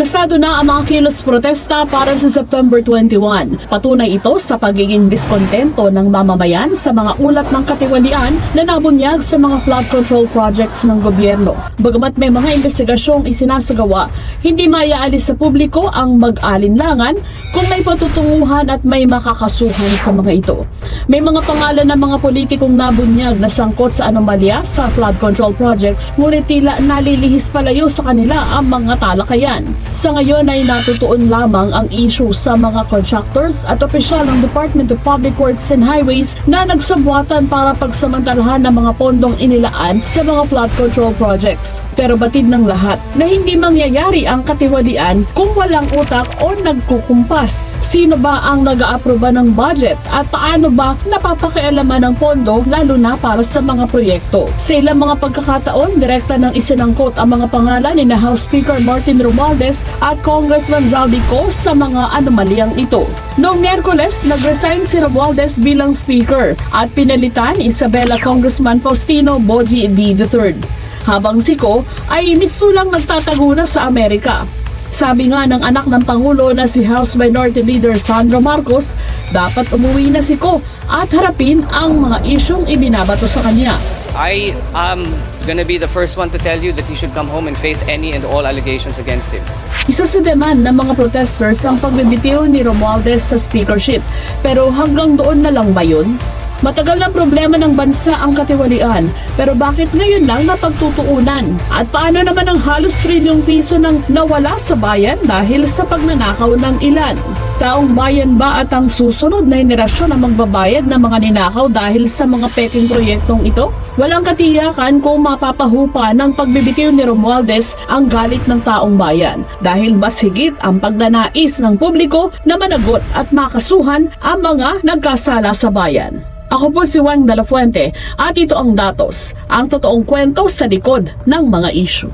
Kasado na ang mga kilos protesta para sa September 21. Patunay ito sa pagiging diskontento ng mamamayan sa mga ulat ng katiwalian na nabunyag sa mga flood control projects ng gobyerno. Bagamat may mga investigasyong isinasagawa, hindi mayaalis sa publiko ang mag-alinlangan kung may patutunguhan at may makakasuhan sa mga ito. May mga pangalan ng mga politikong nabunyag na sangkot sa anomalya sa flood control projects, ngunit tila nalilihis palayo sa kanila ang mga talakayan. Sa ngayon ay natutuon lamang ang issue sa mga contractors at opisyal ng Department of Public Works and Highways na nagsabuatan para pagsamantalahan ng mga pondong inilaan sa mga flood control projects. Pero batid ng lahat na hindi mangyayari ang katiwalian kung walang utak o nagkukumpas. Sino ba ang nag-aaproba ng budget at paano ba napapakialaman ng pondo lalo na para sa mga proyekto? Sa ilang mga pagkakataon, direkta ng isinangkot ang mga pangalan ni na House Speaker Martin Romualdez at Congressman Zaldico sa mga anomalyang ito. Noong Miyerkules, nag-resign si Romualdez bilang Speaker at pinalitan Isabela Congressman Faustino Boji D. III. Habang si Ko ay misulang nagtatago na sa Amerika. Sabi nga ng anak ng Pangulo na si House Minority Leader Sandro Marcos, dapat umuwi na si Ko at harapin ang mga isyong ibinabato sa kanya. I am gonna be the first one to tell you that he should come home and face any and all allegations against him. Isa sa demand ng mga protesters ang pagbibitiw ni Romualdez sa speakership. Pero hanggang doon na lang ba yun? Matagal na problema ng bansa ang katiwalian, pero bakit ngayon lang napagtutuunan? At paano naman ang halos trilyong piso nang nawala sa bayan dahil sa pagnanakaw ng ilan? Taong bayan ba at ang susunod na henerasyon ang magbabayad ng mga ninakaw dahil sa mga peking proyektong ito? Walang katiyakan kung mapapahupa ng pagbibitiw ni Romualdez ang galit ng taong bayan dahil mas higit ang pagnanais ng publiko na managot at makasuhan ang mga nagkasala sa bayan. Ako po si Juan de la Fuente at ito ang datos, ang totoong kwento sa likod ng mga issue.